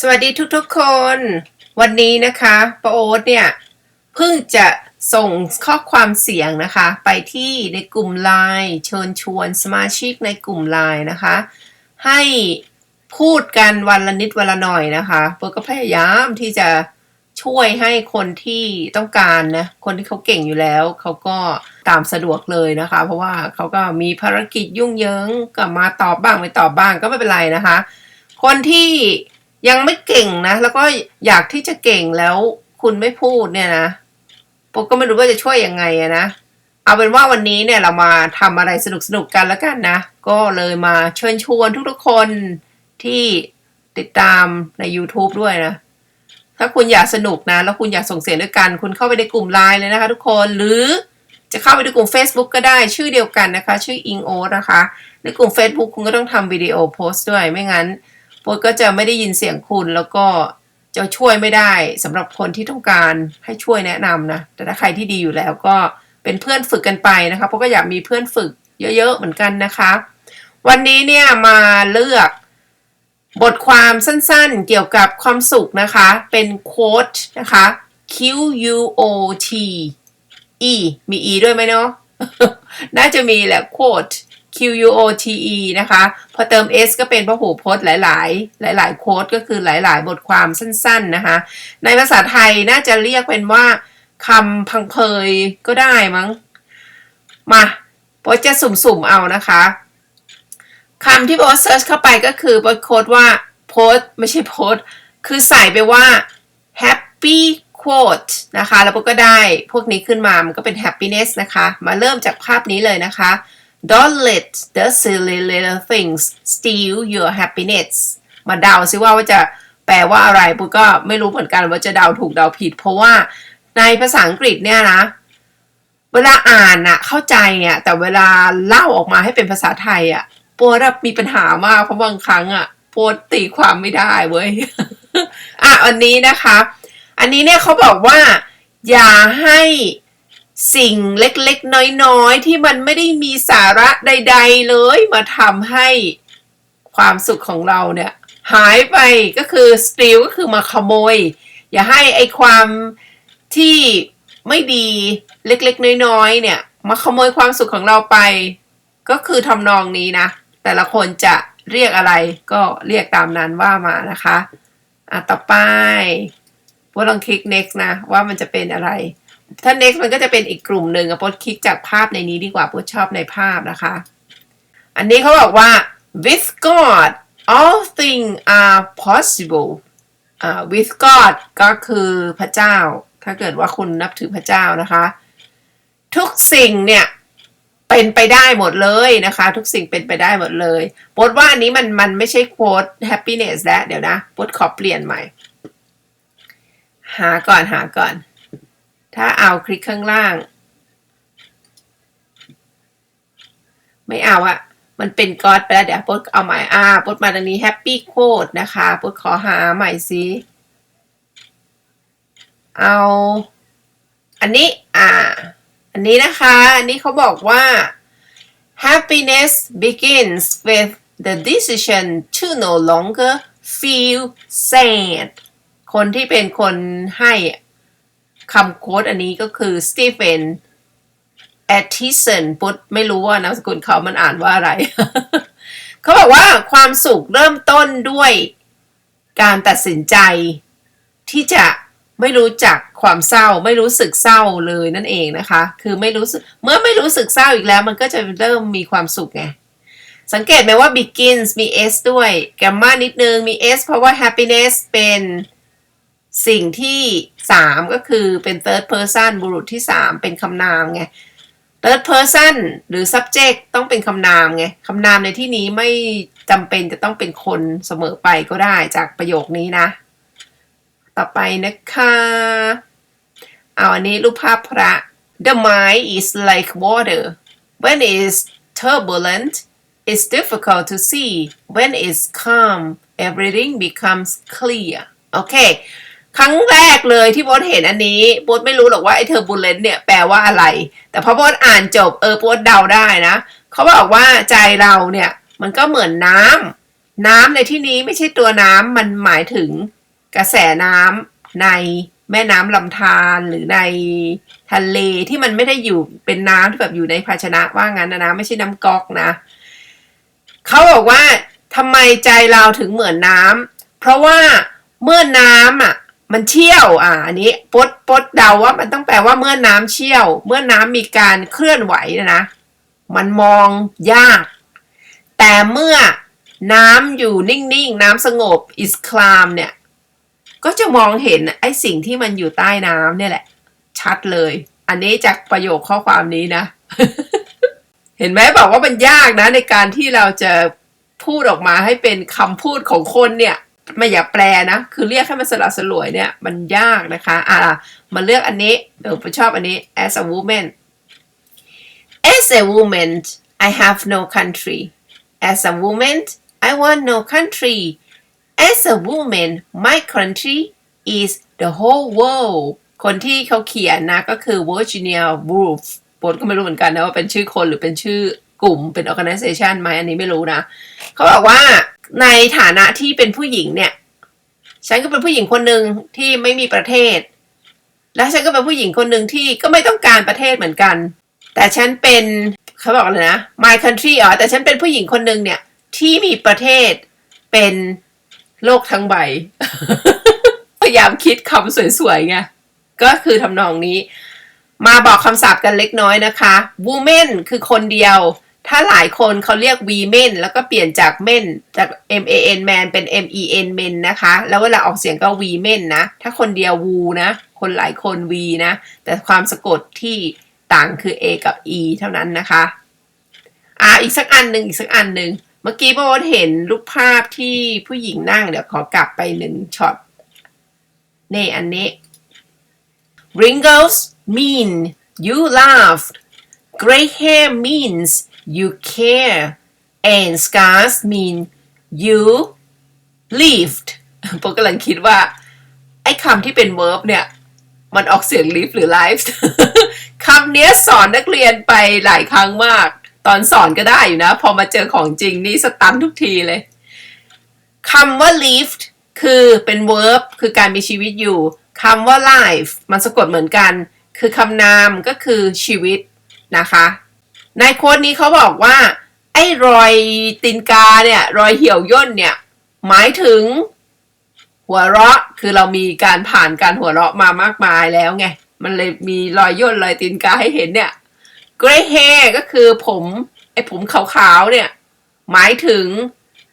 สวัสดีทุกๆคน วันนี้นะคะป้าโอ๊ตเนี่ยเพิ่งจะส่งข้อความเสียงนะคะ ไปที่ในกลุ่มไลน์เชิญชวนสมาชิกในกลุ่มไลน์นะคะ ให้พูดกันวันละนิดวันละหน่อยนะคะเปิก็พยายามที่จะช่วยให้คนที่ต้องการนะคนที่เขาเก่งอยู่แล้วเขาก็ตามสะดวกเลยนะคะ เพราะว่าเขาก็มีภารกิจยุ่งเยิงก็มาตอบบ้างไม่ตอบบ้างก็ไม่เป็นไรนะคะ คนที่ ยังไม่เก่งนะ แล้วก็อยากที่จะเก่งแล้วคุณไม่พูดเนี่ยนะผมก็ไม่รู้ว่าจะช่วยยังไงอะนะ เอาเป็นว่าวันนี้เนี่ยเรามาทำอะไรสนุกสนุกกันแล้วกันนะ ก็เลยมาเชิญชวนทุกๆคนที่ติดตามใน YouTube ด้วยนะ ถ้าคุณอยากสนุกนะ แล้วคุณอยากส่งเสียงด้วยกัน คุณเข้าไปในกลุ่มไลน์เลยนะคะทุกคนหรือจะเข้าไปในกลุ่ม Facebook ก็ได้ชื่อเดียวกันนะคะ ชื่ออิงโอนะคะในกลุ่ม Facebook คุณก็ต้องทำวิดีโอโพสต์ด้วยไม่งั้น พสต์ก็จะไม่ได้ยินเสียงคุณแล้วก็จะช่วยไม่ได้สำหรับคนที่ต้องการให้ช่วยแนะนำนะ แต่ถ้าใครที่ดีอยู่แล้วก็เป็นเพื่อนฝึกกันไปนะคะเพราะก็อยากมีเพื่อนฝึกเยอะๆเหมือนกันนะคะ วันนี้เนี่ยมาเลือกบทความสั้นๆ เกี่ยวกับความสุขนะคะ เป็นโค้ดนะคะ Q U O T E มี E ด้วยไหมเนาะ น่าจะมีแหละ quote Q U O T E นะคะ พอเติม S ก็เป็นพหูพจน์หลาย ๆ หลาย ๆ โค้ดก็คือหลาย ๆ บทความสั้น ๆ นะคะ ในภาษาไทยน่าจะเรียกเป็นว่าคำพังเพยก็ได้มั้ง มาโพสจะสุ่ม ๆ เอานะคะคำที่โพสเซิร์ชเข้าไปก็คือโพสโค้ดว่าโพสไม่ใช่โพสคือใส่ไปว่า happy quote นะคะ แล้วก็ได้พวกนี้ขึ้นมา มันก็เป็น happiness นะคะ มาเริ่มจากภาพนี้เลยนะคะ don't let the silly little things steal your happiness มาเดาซิว่าว่าจะแปลว่าอะไรปุ๊กก็ไม่รู้เหมือนกันว่าจะเดาถูกเดาผิด เพราะว่าในภาษาอังกฤษเนี่ยนะ เวลาอ่านอะเข้าใจอะแต่เวลาเล่าออกมาให้เป็นภาษาไทยอะปวดมีปัญหามากเพราะบางครั้งอะปวดตีความไม่ได้เว้ยอะอันนี้นะคะ อันนี้เนี่ยเขาบอกว่า อย่าให้ สิ่งเล็กๆ น้อยๆ ที่มันไม่ได้มีสาระใด ๆ เลยมาทำให้ความสุขของเราเนี่ยหายไปก็คือ steal ก็คือมาขโมย อย่าให้ไอความที่ไม่ดีเล็กๆ น้อยๆ เนี่ย มาขโมยความสุขของเราไป ก็คือทำนองนี้นะ แต่ละคนจะเรียกอะไรก็เรียกตามนั้นว่ามานะคะ อะ ต่อไปพวกลองคลิก next นะ ว่ามันจะเป็นอะไร ถ้า next มันก็จะเป็นอีกกลุ่มหนึ่งอะพดคลิกจากภาพในนี้ดีกว่าพดชอบในภาพนะคะ อันนี้เขาบอกว่า with God all things are possible อ่า with God ก็คือพระเจ้า ถ้าเกิดว่าคุณนับถือพระเจ้านะคะ ทุกสิ่งเนี่ยเป็นไปได้หมดเลยนะคะ ทุกสิ่งเป็นไปได้หมดเลยปดว่าอันนี้มันมันไม่ใช่โค้ด happiness แล้วเดี๋ยวนะปดขอเปลี่ยนใหม่ หาก่อนหาก่อน ถ้าเอาคลิกข้างล่าง ไม่เอาอะมันเป็นก๊อดไปแล้วเดี๋ยวปดเอาใหม่อ่าปดมาตรงนี้ happy quote นะคะปดขอหาใหม่สิเอา อันนี้อ่า อันนี้นะคะ อันนี้เขาบอกว่า happiness begins with the decision to no longer feel sad คนที่เป็นคนให้ คำโค้ดอันนี้ก็คือสตีเฟนแอตติสันปุ๊ดไม่รู้ว่านามสกุลเขามันอ่านว่าอะไร เขาบอกว่าความสุขเริ่มต้นด้วยการตัดสินใจที่จะไม่รู้จักความเศร้า ไม่รู้สึกเศร้าเลยนั่นเองนะคะ คือไม่รู้สึกเมื่อไม่รู้สึกเศร้าอีกแล้ว มันก็จะเริ่มมีความสุขไงสังเกตไหมว่า begins มี s ด้วยแกมมานิดนึงมี s เพราะว่า happiness เป็น สิ่งที่3ก็คือเป็น third person บุรุษที่3เป็นคำนามไง third person หรือ subject ต้องเป็นคำนามไงคำนามในที่นี้ไม่จำเป็นจะต้องเป็นคนเสมอไปก็ได้จากประโยคนี้นะ ต่อไปนะคะเอาอันนี้รูปภาพพระ The mind is like water when it's turbulent it's difficult to see when it's calm everything becomes clear โอเครั้งแรกเลยที่โบทเห็นอันนี้โบทไม่รู้หรอกว่าไอ้ turbulent เนี่ยแปลว่าอะไร แต่พอโบทอ่านจบเออโบทเดาได้นะเขาบอกว่าใจเราเนี่ยมันก็เหมือนน้น้ำในที่นี้ไม่ใช่ตัวน้ำมันหมายถึงกระแสน้ำในแม่น้ำลำธารหรือในทะเลที่มันไม่ได้อยู่เป็นน้ำที่แบบอยู่ในภาชนะว่างั้นนะนะไม่ใช่น้ำก๊อกนะเขาบอกว่าทำไมใจเราถึงเหมือนน้ำเพราะว่าเมื่อน้ำอะ มันเชี่ยว อ่า อันนี้ปดปดเดาว่ามันต้องแปลว่าเมื่อน้ำเชี่ยว เมื่อน้ำมีการเคลื่อนไหวนะนะ มันมองยาก แต่เมื่อน้ำอยู่นิ่งๆ น้ำสงบ is calm เนี่ย ก็จะมองเห็นไอ้สิ่งที่มันอยู่ใต้น้ำเนี่ยแหละ ชัดเลย อันนี้จากประโยคข้อความนี้นะ เห็นไหมบอกว่ามันยากนะในการที่เราจะพูดออกมาให้เป็นคำพูดของคนเนี่ย ไม่อย่าแปลนะ คือเรียกให้มันสละสลวยเนี่ย มันยากนะคะ อ่ามาเลือกอันนี้เออผมชอบอันนี้ as a woman as a woman I have no country as a woman I want no country as a woman my country is the whole world คนที่เขาเขียนนะก็คือ Virginia Woolf ปนก็ไม่รู้เหมือนกันนะว่าเป็นชื่อคนหรือเป็นชื่อกลุ่มเป็น organization ไหมอันนี้ไม่รู้นะ เขาบอกว่า ในฐานะที่เป็นผู้หญิงเนี่ย ฉันก็เป็นผู้หญิงคนหนึ่งที่ไม่มีประเทศ และฉันก็เป็นผู้หญิงคนหนึ่งที่ก็ไม่ต้องการประเทศเหมือนกัน แต่ฉันเป็นเขาบอกเลยนะ my country อ๋อแต่ฉันเป็นผู้หญิงคนหนึ่งเนี่ย ที่มีประเทศเป็นโลกทั้งใบ พยายามคิดคำสวยๆไงก็คือทำนองนี้ มาบอกคำศัพท์กันเล็กน้อยนะคะ woman คือคนเดียว ถ้าหลายคนเขาเรียก women แล้วก็เปลี่ยนจาก men จาก m a n man เป็น m e n men นะคะ แล้วเวลาออกเสียงก็ women นะ ถ้าคนเดียว wo นะ คนหลายคน v นะ แต่ความสะกดที่ต่างคือ a กับ e เท่านั้นนะคะ อ่า อีกสักอันหนึ่งอีกสักอันหนึ่ง เมื่อกี้โบเห็นรูปภาพที่ผู้หญิงนั่ง เดี๋ยวขอกลับไปหนึ่งช็อตนี่อันนี้ Wrinkles mean you laughed. Gray hair means you care. And scars mean you lived ผมกำลังคิดว่า ไอ้คำที่เป็น verb เนี่ย มันออกเสียง live หรือ lived คำนี้สอนนักเรียนไปหลายครั้งมาก ตอนสอนก็ได้อยู่นะ พอมาเจอของจริงนี่สตันทุกทีเลยคำว่า lived คือเป็น verb คือการมีชีวิตอยู่คำว่า life มันสะกดเหมือนกัน คือคำนามก็คือชีวิตนะคะ ในโค้ดนี้เขาบอกว่า ไอ้รอยตีนกาเนี่ยรอยเหี่ยวย่นเนี่ย หมายถึง หัวเราะคือเรามีการผ่านการหัวเราะมามากมายแล้วไง มันเลยมีรอยย่นรอยตีนกาให้เห็นเนี่ย gray hair ก็คือผมไอ้ผมขาวๆเนี่ย หมายถึง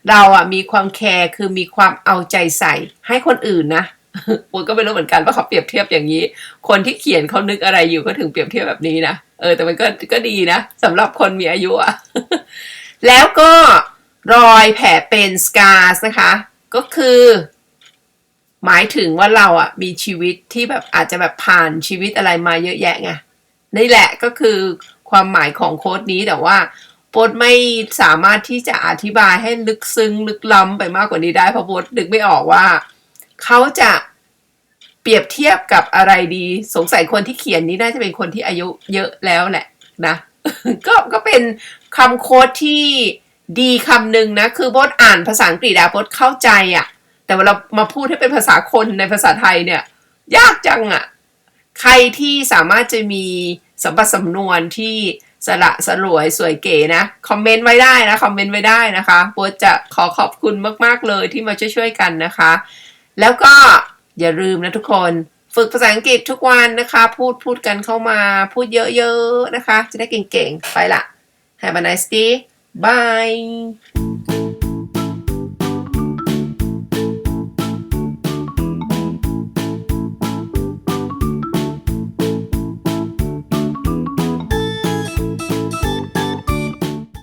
เราอะมีความแคร์คือมีความเอาใจใส่ให้คนอื่นนะ ผมก็ไม่รู้เหมือนกันว่าเขาเปรียบเทียบอย่างนี้ คนที่เขียนเขานึกอะไรอยู่ก็ถึงเปรียบเทียบแบบนี้นะเออแต่มันก็ก็ดีนะสำหรับคนมีอายุอะแล้วก็รอยแผลเป็น scars นะคะ ก็คือ หมายถึงว่าเราอะมีชีวิตที่แบบอาจจะแบบผ่านชีวิตอะไรมาเยอะแยะไงนี่แหละก็คือความหมายของโค้ดนี้แต่ว่าโบทไม่สามารถที่จะอธิบายให้ลึกซึ้งลึกล้ำไปมากกว่านี้ได้เพราะโบทนึกไม่ออกว่า เขาจะเปรียบเทียบกับอะไรดี สงสัยคนที่เขียนนี้น่าจะเป็นคนที่อายุเยอะแล้วแหละนะก็ก็เป็นคำโค้ดที่ดีคำหนึ่งนะ คือโบทอ่านภาษาอังกฤษอะโบทเข้าใจอะแต่เวลามาพูดให้เป็นภาษาคนในภาษาไทยเนี่ย ยากจังอะใครที่สามารถจะมีสัมปสำนวนที่สละสลวยสวยเก๋นะ คอมเมนต์ไว้ได้นะ คอมเมนต์ไว้ได้นะคะโบทจะขอขอบคุณมาก ๆ เลยที่มาช่วยๆกันนะคะ แล้วก็อย่าลืมนะทุกคน ฝึกภาษาอังกฤษทุกวันนะคะ พูดพูดกันเข้ามาพูดเยอะๆนะคะ จะได้เก่งๆ ไปละ Have a nice day bye